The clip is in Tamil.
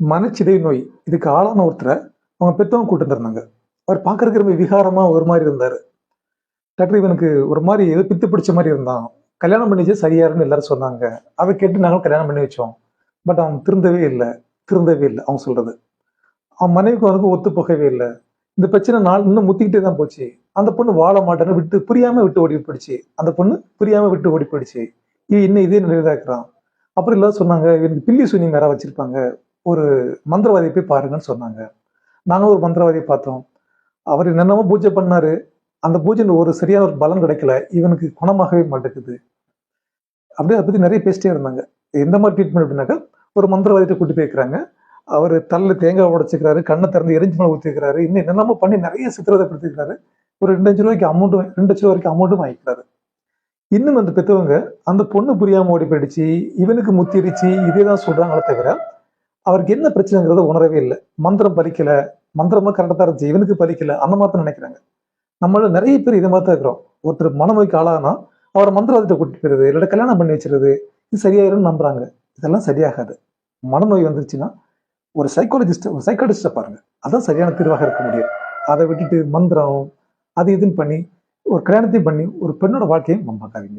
மனச்சிதை நோய். இதுக்கு ஆளான ஒருத்தரை அவங்க பெற்றவங்க கூட்டு வந்திருந்தாங்க. அவர் பார்க்கறதுக்கு ரொம்ப விகாரமா ஒரு மாதிரி இருந்தார். டாக்டர் இவனுக்கு ஒரு மாதிரி ஏதோ பித்து பிடிச்ச மாதிரி இருந்தான். கல்யாணம் பண்ணிச்சு சரியாருன்னு எல்லாரும் சொன்னாங்க. அதை கேட்டு நாங்களும் கல்யாணம் பண்ணி வச்சோம். பட் அவன் திருந்தவே இல்லை. திருந்தவே இல்லை அவன் சொல்றது. அவன் மனைவிக்கு அவனுக்கு ஒத்து போகவே இல்லை. இந்த பிரச்சனை நாள் இன்னும் முத்திக்கிட்டே தான் போச்சு. அந்த பொண்ணு வாழ மாட்டேன்னு விட்டு புரியாமல் விட்டு ஓடி போயிடுச்சு. அந்த பொண்ணு புரியாமல் விட்டு ஓடி போயிடுச்சு. இது இன்னும் இதே நிலையில தான் இருக்கிறான். அப்புறம் எல்லாரும் சொன்னாங்க இவனுக்கு பில்லி சூனியம் வேற வச்சிருப்பாங்க. ஒரு மந்திரவாதியை போய் பாருங்கன்னு சொன்னாங்க. நாங்களும் ஒரு மந்திரவாதியை பார்த்தோம். அவர் என்னென்னமோ பூஜை பண்ணார். அந்த பூஜையில் ஒரு சரியான ஒரு பலன் கிடைக்கல. இவனுக்கு குணமாகவே மாட்டேங்குது. அப்படியே அதை பற்றி நிறைய பேசிட்டே இருந்தாங்க. எந்த மாதிரி ட்ரீட்மெண்ட் அப்படின்னாக்கா ஒரு மந்திரவாதிட்ட கூட்டி போய்க்கிறாங்க அவர் தலையில் தேங்காய் உடைச்சிக்கிறாரு கண்ணை திறந்து எரிஞ்சு மேலே ஊற்றிக்கிறாரு இன்னும் என்னென்னமோ பண்ணி நிறைய சித்திரவதைப்படுத்திக்கிறாரு. ஒரு ரெண்டு லட்ச ரூபாய்க்கு அமௌண்ட்டும் ரெண்டு லட்ச ரூபா வரைக்கும் அமௌண்ட்டும் வாங்கிக்கிறாரு. இன்னும் அந்த பெற்றவங்க அந்த பொண்ணு புரியாமல் ஓடி போயிடுச்சு இவனுக்கு முத்திருச்சு இதே தான் சொல்கிறாங்களே தவிர அவருக்கு என்ன பிரச்சனைங்கிறத உணரவே இல்லை. மந்திரம் பலிக்கல. மந்திரமா கரெக்டாக இருந்துச்சு. இவனுக்கு பலிக்கல. அந்த மாதிரி தான் நினைக்கிறாங்க. நம்மள நிறைய பேர் இதை மாதிரி தான் இருக்கிறோம். ஒருத்தர் மனநோய்க்கு ஆளானா அவரை மந்திரவாதத்தை கூட்டிட்டு போயிருது இல்லாட்ட கல்யாணம் பண்ணி வச்சிருது இது சரியாயிரும்னு நம்புறாங்க. இதெல்லாம் சரியாகாது. மனநோய் வந்துருச்சுன்னா ஒரு சைக்காலஜிஸ்ட் ஒரு சைக்காலஜிஸ்டை பாருங்க. அதான் சரியான தீர்வாக இருக்க முடியும். அதை விட்டுட்டு மந்திரம் அது இதுன்னு பண்ணி ஒரு கல்யாணத்தையும் பண்ணி ஒரு பெண்ணோட வாழ்க்கையும் பார்க்காதீங்க